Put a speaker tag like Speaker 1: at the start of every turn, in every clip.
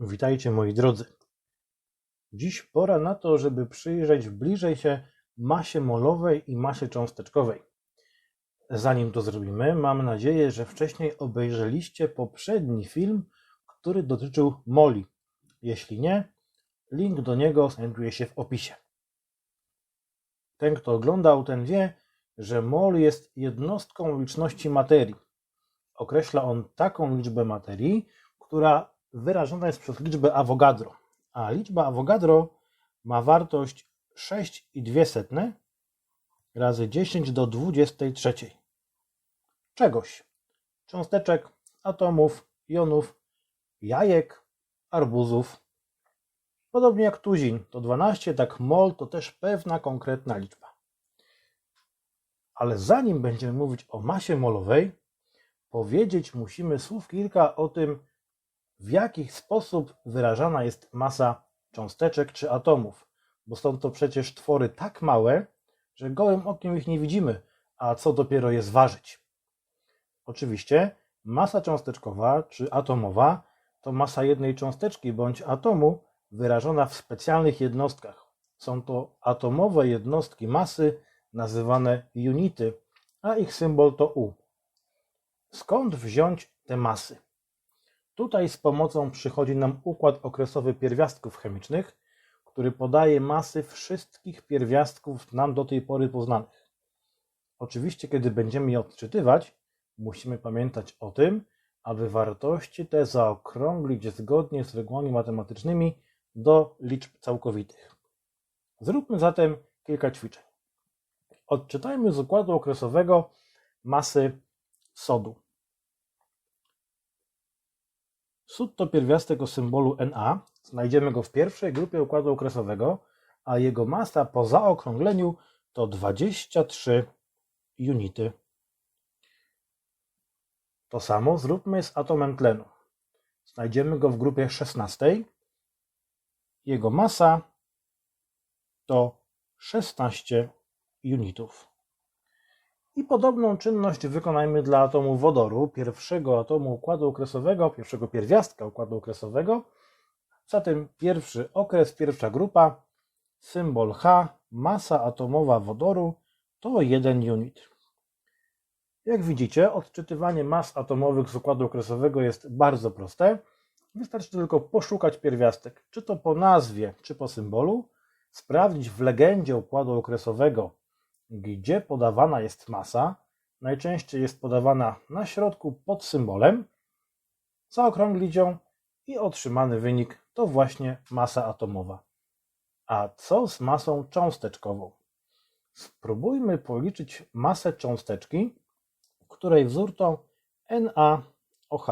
Speaker 1: Witajcie moi drodzy. Dziś pora na to, żeby przyjrzeć bliżej się masie molowej i masie cząsteczkowej. Zanim to zrobimy, mam nadzieję, że wcześniej obejrzeliście poprzedni film, który dotyczył moli. Jeśli nie, link do niego znajduje się w opisie. Ten, kto oglądał, ten wie, że mol jest jednostką liczności materii. Określa on taką liczbę materii, która wyrażona jest przez liczbę Avogadro. A liczba Avogadro ma wartość 6,2 razy 10 do 23. Czegoś. Cząsteczek, atomów, jonów, jajek, arbuzów. Podobnie jak tuzin to 12, tak mol to też pewna konkretna liczba. Ale zanim będziemy mówić o masie molowej, powiedzieć musimy słów kilka o tym, w jaki sposób wyrażana jest masa cząsteczek czy atomów, bo są to przecież twory tak małe, że gołym okiem ich nie widzimy, a co dopiero je zważyć. Oczywiście masa cząsteczkowa czy atomowa to masa jednej cząsteczki bądź atomu wyrażona w specjalnych jednostkach. Są to atomowe jednostki masy nazywane unity, a ich symbol to U. Skąd wziąć te masy? Tutaj z pomocą przychodzi nam układ okresowy pierwiastków chemicznych, który podaje masy wszystkich pierwiastków nam do tej pory poznanych. Oczywiście, kiedy będziemy je odczytywać, musimy pamiętać o tym, aby wartości te zaokrąglić zgodnie z regułami matematycznymi do liczb całkowitych. Zróbmy zatem kilka ćwiczeń. Odczytajmy z układu okresowego masy sodu. Sód to pierwiastek o symbolu Na. Znajdziemy go w pierwszej grupie układu okresowego, a jego masa po zaokrągleniu to 23 unity. To samo zróbmy z atomem tlenu. Znajdziemy go w grupie 16. Jego masa to 16 unitów. I podobną czynność wykonajmy dla atomu wodoru, pierwszego atomu układu okresowego, pierwszego pierwiastka układu okresowego. Zatem pierwszy okres, pierwsza grupa, symbol H, masa atomowa wodoru to 1 unit. Jak widzicie, odczytywanie mas atomowych z układu okresowego jest bardzo proste. Wystarczy tylko poszukać pierwiastek, czy to po nazwie, czy po symbolu, sprawdzić w legendzie układu okresowego, gdzie podawana jest masa, najczęściej jest podawana na środku pod symbolem, zaokrąglić i otrzymany wynik to właśnie masa atomowa. A co z masą cząsteczkową? Spróbujmy policzyć masę cząsteczki, której wzór to NaOH.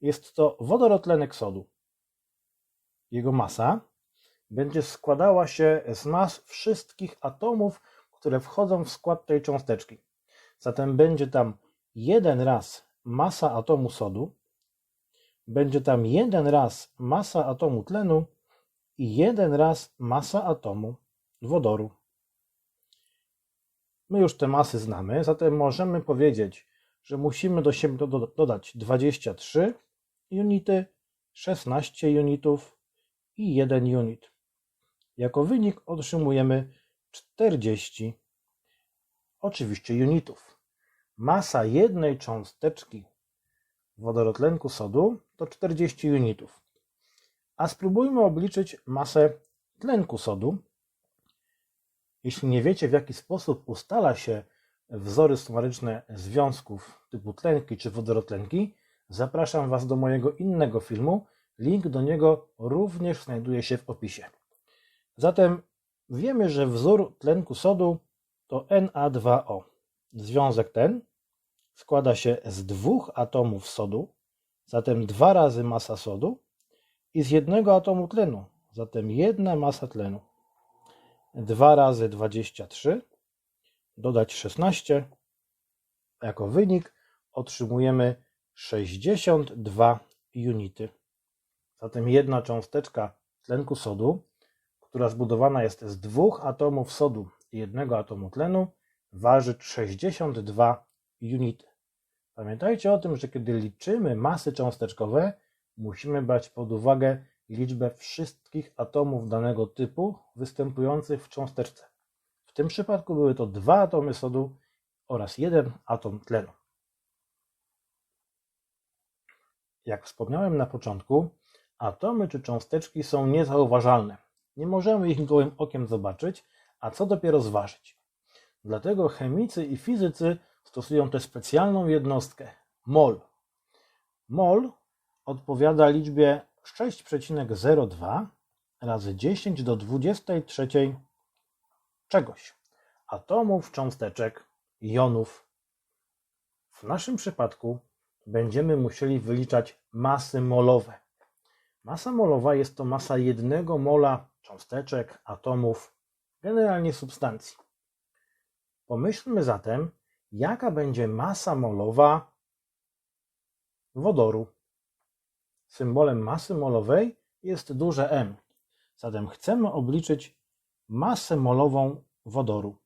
Speaker 1: Jest to wodorotlenek sodu. Jego masa będzie składała się z mas wszystkich atomów, które wchodzą w skład tej cząsteczki. Zatem będzie tam jeden raz masa atomu sodu, będzie tam jeden raz masa atomu tlenu i jeden raz masa atomu wodoru. My już te masy znamy, zatem możemy powiedzieć, że musimy do siebie dodać 23 unity, 16 unitów i 1 unit. Jako wynik otrzymujemy 40 oczywiście unitów. Masa jednej cząsteczki wodorotlenku sodu to 40 unitów. A spróbujmy obliczyć masę tlenku sodu. Jeśli nie wiecie, w jaki sposób ustala się wzory sumaryczne związków typu tlenki czy wodorotlenki, zapraszam Was do mojego innego filmu. Link do niego również znajduje się w opisie. Zatem Wiemy, że wzór tlenku sodu to Na2O. Związek ten składa się z dwóch atomów sodu, zatem dwa razy masa sodu i z jednego atomu tlenu, zatem jedna masa tlenu. 2 razy 23 dodać 16. Jako wynik otrzymujemy 62 unity. Zatem jedna cząsteczka tlenku sodu która zbudowana jest z dwóch atomów sodu i jednego atomu tlenu, waży 62 unity. Pamiętajcie o tym, że kiedy liczymy masy cząsteczkowe, musimy brać pod uwagę liczbę wszystkich atomów danego typu występujących w cząsteczce. W tym przypadku były to dwa atomy sodu oraz jeden atom tlenu. Jak wspomniałem na początku, atomy czy cząsteczki są niezauważalne. Nie możemy ich gołym okiem zobaczyć, a co dopiero zważyć. Dlatego chemicy i fizycy stosują tę specjalną jednostkę mol. Mol odpowiada liczbie 6,02 razy 10 do 23 czegoś. Atomów, cząsteczek, jonów. W naszym przypadku będziemy musieli wyliczać masy molowe. Masa molowa jest to masa jednego mola cząsteczek, atomów, generalnie substancji. Pomyślmy zatem, jaka będzie masa molowa wodoru. Symbolem masy molowej jest duże M. Zatem chcemy obliczyć masę molową wodoru.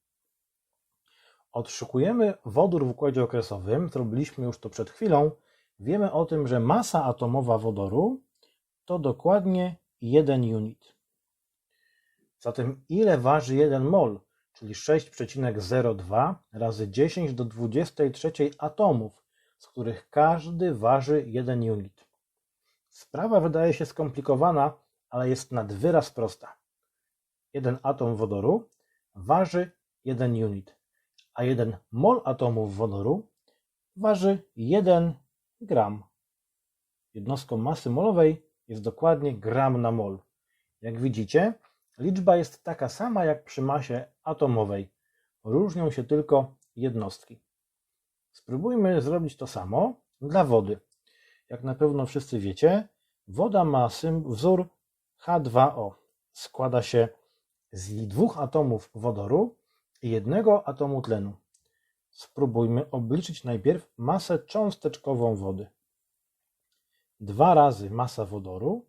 Speaker 1: Odszukujemy wodór w układzie okresowym, zrobiliśmy już to przed chwilą. Wiemy o tym, że masa atomowa wodoru to dokładnie 1 unit. Zatem ile waży 1 mol, czyli 6,02 razy 10 do 23 atomów, z których każdy waży 1 unit. Sprawa wydaje się skomplikowana, ale jest nad wyraz prosta. Jeden atom wodoru waży 1 unit, a 1 mol atomów wodoru waży 1 gram. Jednostką masy molowej jest dokładnie gram na mol. Jak widzicie, liczba jest taka sama jak przy masie atomowej. Różnią się tylko jednostki. Spróbujmy zrobić to samo dla wody. Jak na pewno wszyscy wiecie, woda ma wzór H2O. Składa się z dwóch atomów wodoru i jednego atomu tlenu. Spróbujmy obliczyć najpierw masę cząsteczkową wody. Dwa razy masa wodoru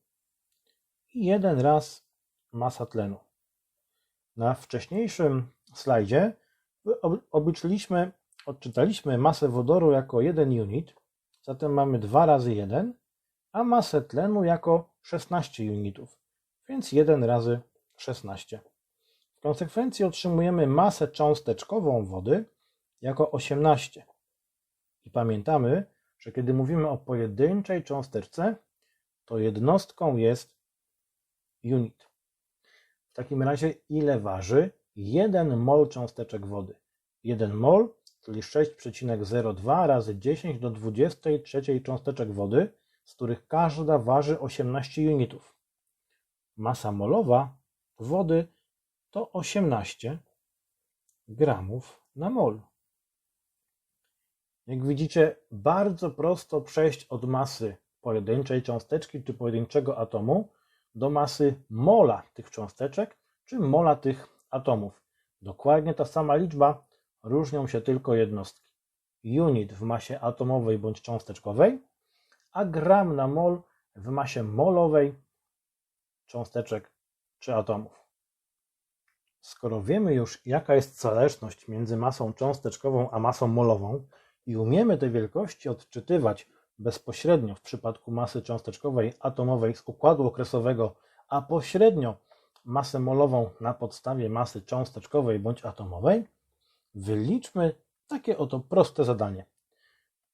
Speaker 1: i jeden raz masa tlenu. Na wcześniejszym slajdzie obliczyliśmy, odczytaliśmy masę wodoru jako 1 unit, zatem mamy 2 razy 1, a masę tlenu jako 16 unitów, więc 1 razy 16. W konsekwencji otrzymujemy masę cząsteczkową wody jako 18. I pamiętamy, że kiedy mówimy o pojedynczej cząsteczce, to jednostką jest unit. W takim razie ile waży 1 mol cząsteczek wody? 1 mol, czyli 6,02 razy 10 do 23 cząsteczek wody, z których każda waży 18 unitów. Masa molowa wody to 18 gramów na mol. Jak widzicie, bardzo prosto przejść od masy pojedynczej cząsteczki czy pojedynczego atomu do masy mola tych cząsteczek czy mola tych atomów. Dokładnie ta sama liczba, różnią się tylko jednostki. Unit w masie atomowej bądź cząsteczkowej, a gram na mol w masie molowej cząsteczek czy atomów. Skoro wiemy już, jaka jest zależność między masą cząsteczkową a masą molową i umiemy te wielkości odczytywać bezpośrednio w przypadku masy cząsteczkowej atomowej z układu okresowego, a pośrednio masę molową na podstawie masy cząsteczkowej bądź atomowej, wyliczmy takie oto proste zadanie.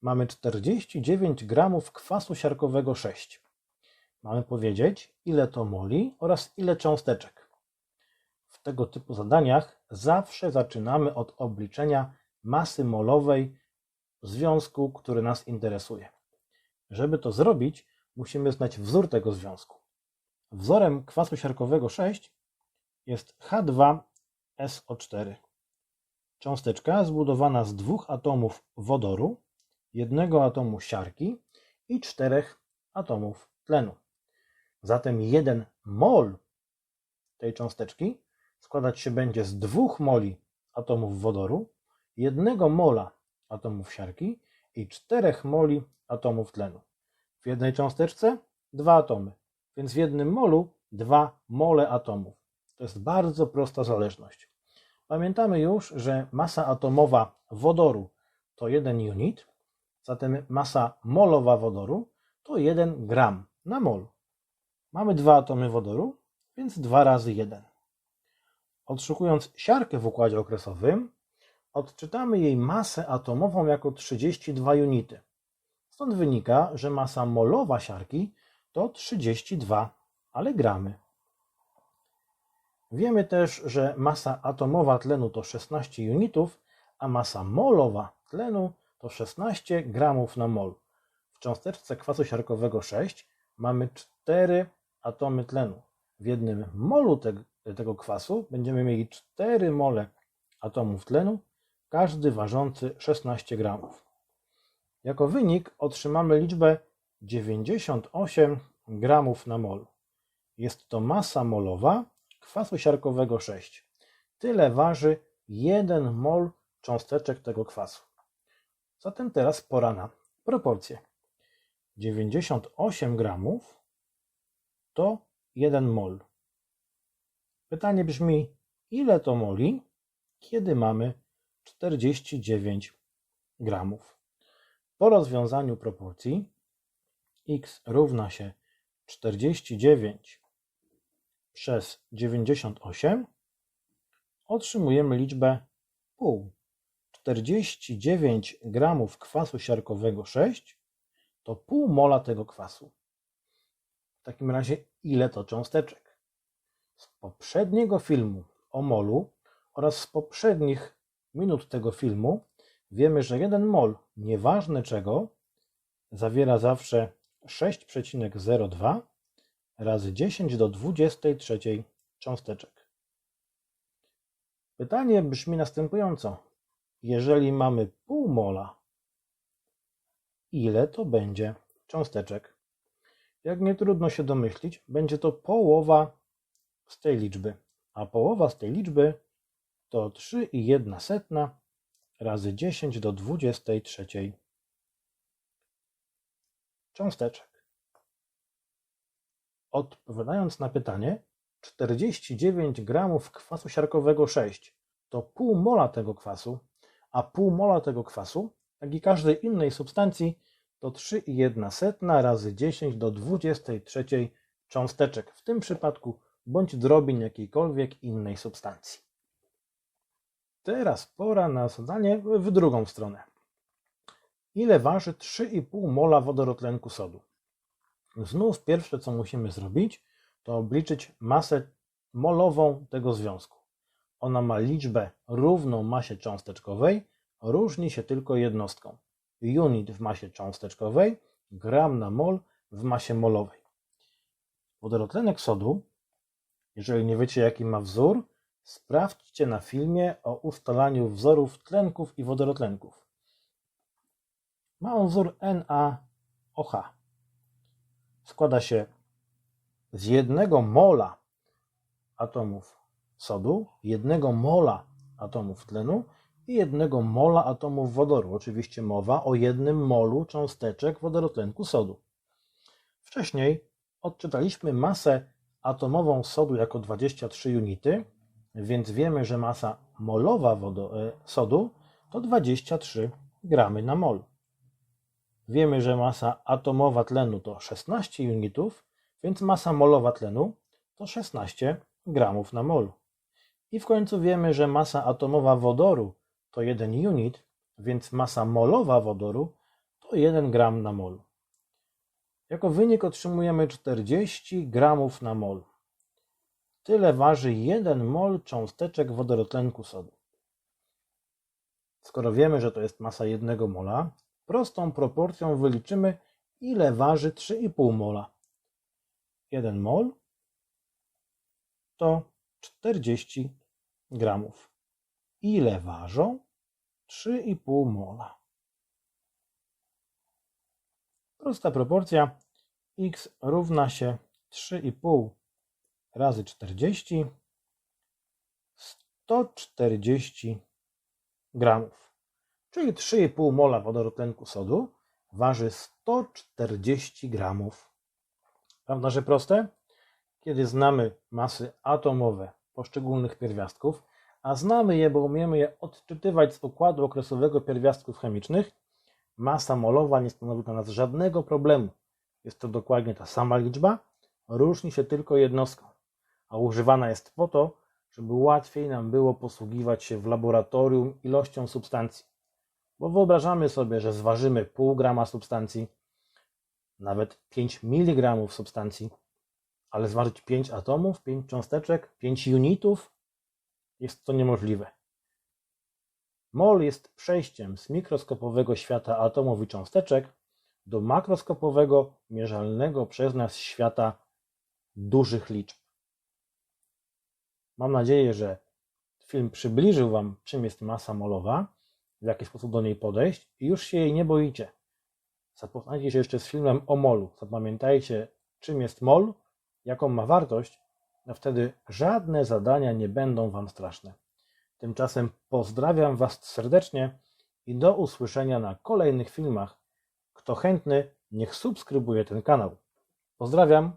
Speaker 1: Mamy 49 gramów kwasu siarkowego 6. Mamy powiedzieć, ile to moli oraz ile cząsteczek. W tego typu zadaniach zawsze zaczynamy od obliczenia masy molowej związku, który nas interesuje. Żeby to zrobić, musimy znać wzór tego związku. Wzorem kwasu siarkowego 6 jest H2SO4. Cząsteczka zbudowana z dwóch atomów wodoru, jednego atomu siarki i czterech atomów tlenu. Zatem 1 mol tej cząsteczki składać się będzie z dwóch moli atomów wodoru, jednego mola atomów siarki i czterech moli atomów tlenu. W jednej cząsteczce dwa atomy, więc w jednym molu dwa mole atomów. To jest bardzo prosta zależność. Pamiętamy już, że masa atomowa wodoru to 1 unit, zatem masa molowa wodoru to 1 gram na mol. Mamy dwa atomy wodoru, więc 2 razy 1. Odszukując siarkę w układzie okresowym, odczytamy jej masę atomową jako 32 unity. Stąd wynika, że masa molowa siarki to 32, ale gramy. Wiemy też, że masa atomowa tlenu to 16 unitów, a masa molowa tlenu to 16 gramów na mol. W cząsteczce kwasu siarkowego 6 mamy 4 atomy tlenu. W jednym molu te, tego kwasu będziemy mieli 4 mole atomów tlenu, każdy ważący 16 gramów. Jako wynik otrzymamy liczbę 98 gramów na mol. Jest to masa molowa kwasu siarkowego 6. Tyle waży 1 mol cząsteczek tego kwasu. Zatem teraz pora na proporcje. 98 gramów to 1 mol. Pytanie brzmi, ile to moli, kiedy mamy 49 gramów? Po rozwiązaniu proporcji x równa się 49 przez 98 otrzymujemy liczbę pół. 49 gramów kwasu siarkowego 6 to pół mola tego kwasu. W takim razie ile to cząsteczek? Z poprzedniego filmu o molu oraz z poprzednich minut tego filmu wiemy, że 1 mol, nieważne czego, zawiera zawsze 6,02 razy 10 do 23 cząsteczek. Pytanie brzmi następująco. Jeżeli mamy pół mola, ile to będzie cząsteczek? Jak nie trudno się domyślić, będzie to połowa z tej liczby, a połowa z tej liczby to 3,1 razy 10 do 23 cząsteczek. Odpowiadając na pytanie, 49 gramów kwasu siarkowego 6 to pół mola tego kwasu, a pół mola tego kwasu, jak i każdej innej substancji, to 3,1 razy 10 do 23 cząsteczek, w tym przypadku bądź drobin jakiejkolwiek innej substancji. Teraz pora na zadanie w drugą stronę. Ile waży 3,5 mola wodorotlenku sodu? Znów pierwsze, co musimy zrobić, to obliczyć masę molową tego związku. Ona ma liczbę równą masie cząsteczkowej, różni się tylko jednostką. Unit w masie cząsteczkowej, gram na mol w masie molowej. Wodorotlenek sodu, jeżeli nie wiecie jaki ma wzór, sprawdźcie na filmie o ustalaniu wzorów tlenków i wodorotlenków. Ma on wzór NaOH składa się z jednego mola atomów sodu, jednego mola atomów tlenu i jednego mola atomów wodoru. Oczywiście mowa o jednym molu cząsteczek wodorotlenku sodu. Wcześniej odczytaliśmy masę atomową sodu jako 23 unity, więc wiemy, że masa molowa e, sodu to 23 gramy na mol. Wiemy, że masa atomowa tlenu to 16 unitów, więc masa molowa tlenu to 16 gramów na mol. I w końcu wiemy, że masa atomowa wodoru to 1 unit, więc masa molowa wodoru to 1 gram na mol. Jako wynik otrzymujemy 40 gramów na mol. Tyle waży 1 mol cząsteczek wodorotlenku sodu. Skoro wiemy, że to jest masa 1 mola, Prostą proporcją wyliczymy, ile waży 3,5 mola. 1 mol to 40 gramów. Ile ważą 3,5 mola? Prosta proporcja x równa się 3,5 razy 40 140 gramów czyli 3,5 mola wodorotlenku sodu waży 140 gramów. Prawda, że proste? Kiedy znamy masy atomowe poszczególnych pierwiastków, a znamy je, bo umiemy je odczytywać z układu okresowego pierwiastków chemicznych, masa molowa nie stanowi dla nas żadnego problemu. Jest to dokładnie ta sama liczba, różni się tylko jednostką, a używana jest po to, żeby łatwiej nam było posługiwać się w laboratorium ilością substancji. Bo wyobrażamy sobie, że zważymy pół grama substancji, nawet 5 mg substancji, ale zważyć 5 atomów, 5 cząsteczek, 5 unitów jest to niemożliwe. Mol jest przejściem z mikroskopowego świata atomów i cząsteczek do makroskopowego, mierzalnego przez nas świata dużych liczb. Mam nadzieję, że film przybliżył Wam, czym jest masa molowa, w jaki sposób do niej podejść i już się jej nie boicie. Zapoznajcie się jeszcze z filmem o molu. Zapamiętajcie, czym jest mol, jaką ma wartość, a wtedy żadne zadania nie będą Wam straszne. Tymczasem pozdrawiam Was serdecznie i do usłyszenia na kolejnych filmach. Kto chętny, niech subskrybuje ten kanał. Pozdrawiam.